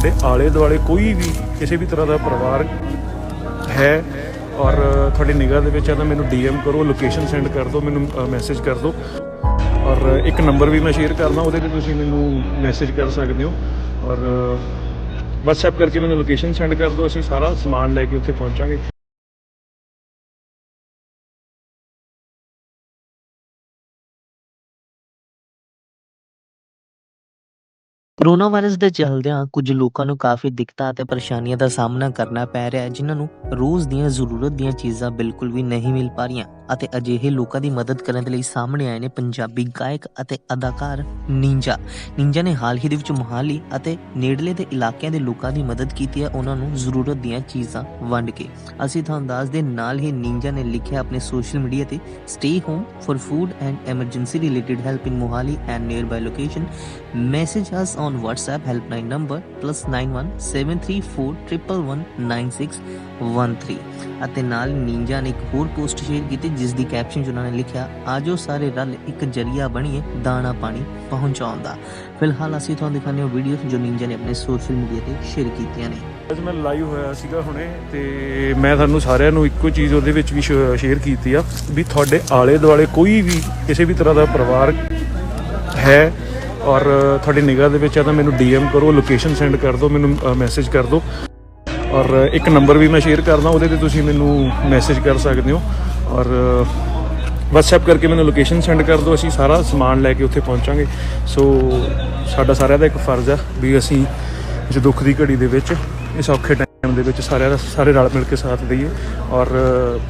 ਤੁਹਾਡੇ ਆਲੇ ਦੁਆਲੇ ਕੋਈ ਵੀ ਕਿਸੇ ਵੀ ਤਰ੍ਹਾਂ ਦਾ ਪਰਿਵਾਰ ਹੈ ਔਰ ਤੁਹਾਡੀ ਨਿਗਾਹ ਦੇ ਵਿੱਚ ਆ ਤਾਂ ਮੈਨੂੰ ਡੀਐਮ ਕਰੋ ਲੋਕੇਸ਼ਨ ਸੈਂਡ ਕਰ ਦਿਓ, ਮੈਨੂੰ ਮੈਸੇਜ ਕਰ ਦਿਓ। ਔਰ ਇੱਕ ਨੰਬਰ ਵੀ ਮੈਂ ਸ਼ੇਅਰ ਕਰਦਾ, ਉਹਦੇ ਤੇ ਤੁਸੀਂ ਮੈਨੂੰ ਮੈਸੇਜ ਕਰ ਸਕਦੇ ਹੋ। ਔਰ WhatsApp ਕਰਕੇ ਮੈਨੂੰ ਲੋਕੇਸ਼ਨ ਸੈਂਡ ਕਰ ਦਿਓ, ਅਸੀਂ ਸਾਰਾ ਸਮਾਨ ਲੈ ਕੇ ਉੱਥੇ ਪਹੁੰਚਾਂਗੇ। ਕਰੋਨਾ ਵਾਇਰਸ ਦੇ ਚੱਲਦਿਆਂ ਕੁਝ ਲੋਕਾਂ ਨੂੰ ਕਾਫੀ ਦਿੱਕਤਾਂ ਅਤੇ ਪਰੇਸ਼ਾਨੀਆਂ ਦਾ ਸਾਹਮਣਾ ਕਰਨਾ ਪੈ ਰਿਹਾ ਹੈ, ਜਿਨ੍ਹਾਂ ਨੂੰ ਰੋਜ਼ ਦੀਆਂ ਜ਼ਰੂਰਤ ਦੀਆਂ ਚੀਜ਼ਾਂ ਬਿਲਕੁਲ ਵੀ ਨਹੀਂ ਮਿਲ ਪਾ ਰਹੀਆਂ ਅਤੇ ਅਜਿਹੇ ਲੋਕਾਂ ਦੀ ਮਦਦ ਕਰਨ ਦੇ ਲਈ ਸਾਹਮਣੇ ਆਏ ਨੇ ਪੰਜਾਬੀ ਗਾਇਕ ਅਤੇ ਅਦਾਕਾਰ ਨਿੰਜਾ। ਨਿੰਜਾ ਨੇ ਹਾਲ ਹੀ ਦੇ ਵਿੱਚ ਮੁਹਾਲੀ ਅਤੇ ਨੇੜਲੇ ਦੇ ਇਲਾਕਿਆਂ ਦੇ ਲੋਕਾਂ ਦੀ ਮਦਦ ਕੀਤੀ ਹੈ, ਉਹਨਾਂ ਨੂੰ ਜ਼ਰੂਰਤ ਦੀਆਂ ਚੀਜ਼ਾਂ ਵੰਡ ਕੇ। ਅਸੀਂ ਤੁਹਾਨੂੰ ਦੱਸ ਦੇ ਨਾਲ ਹੀ ਨਿੰਜਾ ਨੇ ਲਿਖਿਆ ਆਪਣੇ ਸੋਸ਼ਲ ਮੀਡੀਆ ਤੇ stay home for food and emergency related help in Mohali and nearby location message us on WhatsApp, helpline number +917341119613 ਅਤੇ ਨਾਲ ਨਿੰਜਾ ਨੇ ਇੱਕ ਹੋਰ ਪੋਸਟ ਸ਼ੇਅਰ ਕੀਤੀ, ਜਿਸ ਦੀ ਕੈਪਸ਼ਨ 'ਚ ਉਹਨਾਂ ਨੇ ਲਿਖਿਆ, ਆਜੋ ਸਾਰੇ ਰਲ ਇੱਕ ਜਰੀਆ ਬਣੀਏ ਦਾਣਾ ਪਾਣੀ ਪਹੁੰਚਾਉਣ ਦਾ। ਫਿਲਹਾਲ ਅਸੀਂ ਤੁਹਾਨੂੰ ਦਿਖਾਉਂਦੇ ਹਾਂ ਵੀਡੀਓ ਜੋ ਨਿੰਜਾ ਨੇ ਆਪਣੇ ਸੋਸ਼ਲ ਮੀਡੀਆ ਤੇ ਸ਼ੇਅਰ ਕੀਤੀਆਂ ਨੇ। ਅੱਜ ਮੈਂ ਲਾਈਵ ਹੋਇਆ ਸੀਗਾ ਹੁਣੇ ਤੇ ਮੈਂ ਤੁਹਾਨੂੰ ਸਾਰਿਆਂ ਨੂੰ ਇੱਕੋ ਚੀਜ਼ ਉਹਦੇ ਵਿੱਚ ਵੀ ਸ਼ੇਅਰ ਕੀਤੀ ਆ, ਵੀ ਤੁਹਾਡੇ ਆਲੇ ਦੁਆਲੇ ਕੋਈ ਵੀ ਕਿਸੇ ਵੀ ਤਰ੍ਹਾਂ ਦਾ ਪਰਿਵਾਰ ਹੈ ਔਰ ਤੁਹਾਡੀ ਨਿਗਾਹ ਦੇ ਵਿੱਚ ਆ ਤਾਂ ਮੈਨੂੰ ਡੀਐਮ ਕਰੋ, ਲੋਕੇਸ਼ਨ ਸੈਂਡ ਕਰ ਦਿਓ, ਮੈਨੂੰ ਮੈਸੇਜ ਕਰ ਦਿਓ। ਔਰ ਇੱਕ ਨੰਬਰ ਵੀ ਮੈਂ ਸ਼ੇਅਰ ਕਰਦਾ, ਉਹਦੇ ਤੇ ਤੁਸੀਂ ਮੈਨੂੰ ਮੈਸੇਜ ਕਰ ਸਕਦੇ ਹੋ। ਔਰ WhatsApp ਕਰਕੇ ਮੈਨੂੰ ਲੋਕੇਸ਼ਨ ਸੈਂਡ ਕਰ ਦਿਓ, ਅਸੀਂ ਸਾਰਾ ਸਮਾਨ ਲੈ ਕੇ ਉੱਥੇ ਪਹੁੰਚਾਂਗੇ। ਸੋ ਸਾਡਾ ਸਾਰਿਆਂ ਦਾ ਇੱਕ ਫਰਜ਼ ਆ ਵੀ ਅਸੀਂ ਇਸ ਦੁੱਖ ਦੀ ਘੜੀ ਦੇ ਵਿੱਚ ਇਸ ਔਖੇ ਟਾਈਮ ਦੇ ਵਿੱਚ ਸਾਰਿਆਂ ਦਾ ਸਾਰੇ ਰਲ ਮਿਲ ਕੇ ਸਾਥ ਦਈਏ ਔਰ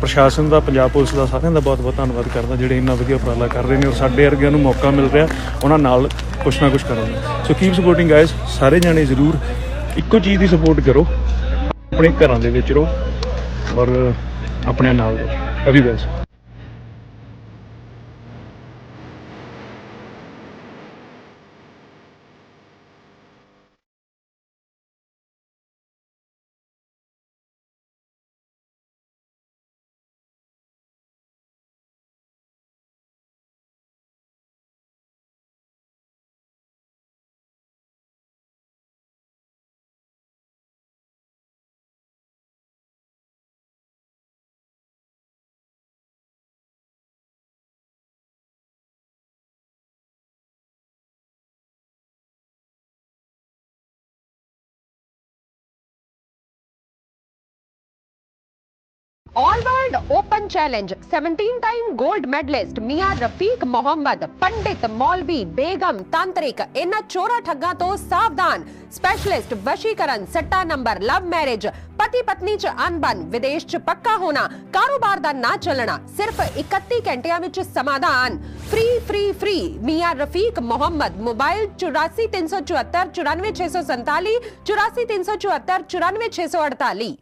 ਪ੍ਰਸ਼ਾਸਨ ਦਾ, ਪੰਜਾਬ ਪੁਲਿਸ ਦਾ ਸਾਰਿਆਂ ਦਾ ਬਹੁਤ ਬਹੁਤ ਧੰਨਵਾਦ ਕਰਦਾ ਜਿਹੜੇ ਇੰਨਾ ਵਧੀਆ ਉਪਰਾਲਾ ਕਰ ਰਹੇ ਨੇ ਔਰ ਸਾਡੇ ਵਰਗਿਆਂ ਨੂੰ ਮੌਕਾ ਮਿਲ ਰਿਹਾ ਉਹਨਾਂ ਨਾਲ ਕੁਛ ਨਾ ਕੁਛ ਕਰਨ ਦਾ। ਸੋ ਕੀਪ ਸਪੋਰਟਿੰਗ ਗਾਇਸ ਸਾਰੇ ਜਾਣੇ ਜ਼ਰੂਰ ਇੱਕੋ ਚੀਜ਼ ਦੀ ਸਪੋਰਟ ਕਰੋ। ਆਪਣੇ ਘਰਾਂ ਦੇ ਵਿੱਚ ਰਹੋ ਔਰ ਆਪਣੇ ਨਾਲ ਰਹੋ। ਅਭੀ ਬਸ All World Open Challenge 17 time gold medalist Mia Rafiq Mohammed ਪੰਡਿਤ ਮੌਲਵੀ ਬੇਗਮ ਤਾਂਤਰਿਕ ਇਹਨਾਂ ਚੋਰਾ ਠੱਗਾਂ ਤੋਂ ਸਾਵਧਾਨ ਸਪੈਸ਼ਲਿਸਟ ਵਸ਼ੀਕਰਨ ਸੱਟਾ ਨੰਬਰ ਲਵ ਮੈਰਿਜ ਪਤੀ ਪਤਨੀ ਚ ਅਨਬਨ ਵਿਦੇਸ਼ ਚ ਪੱਕਾ ਹੋਣਾ ਕਾਰੋਬਾਰ ਦਾ ਨਾ ਚੱਲਣਾ ਸਿਰਫ 31 ਘੰਟਿਆਂ ਵਿੱਚ ਸਮਾਧਾਨ free free free Mian Rafiq Muhammad mobile 84374 94647 84374 94648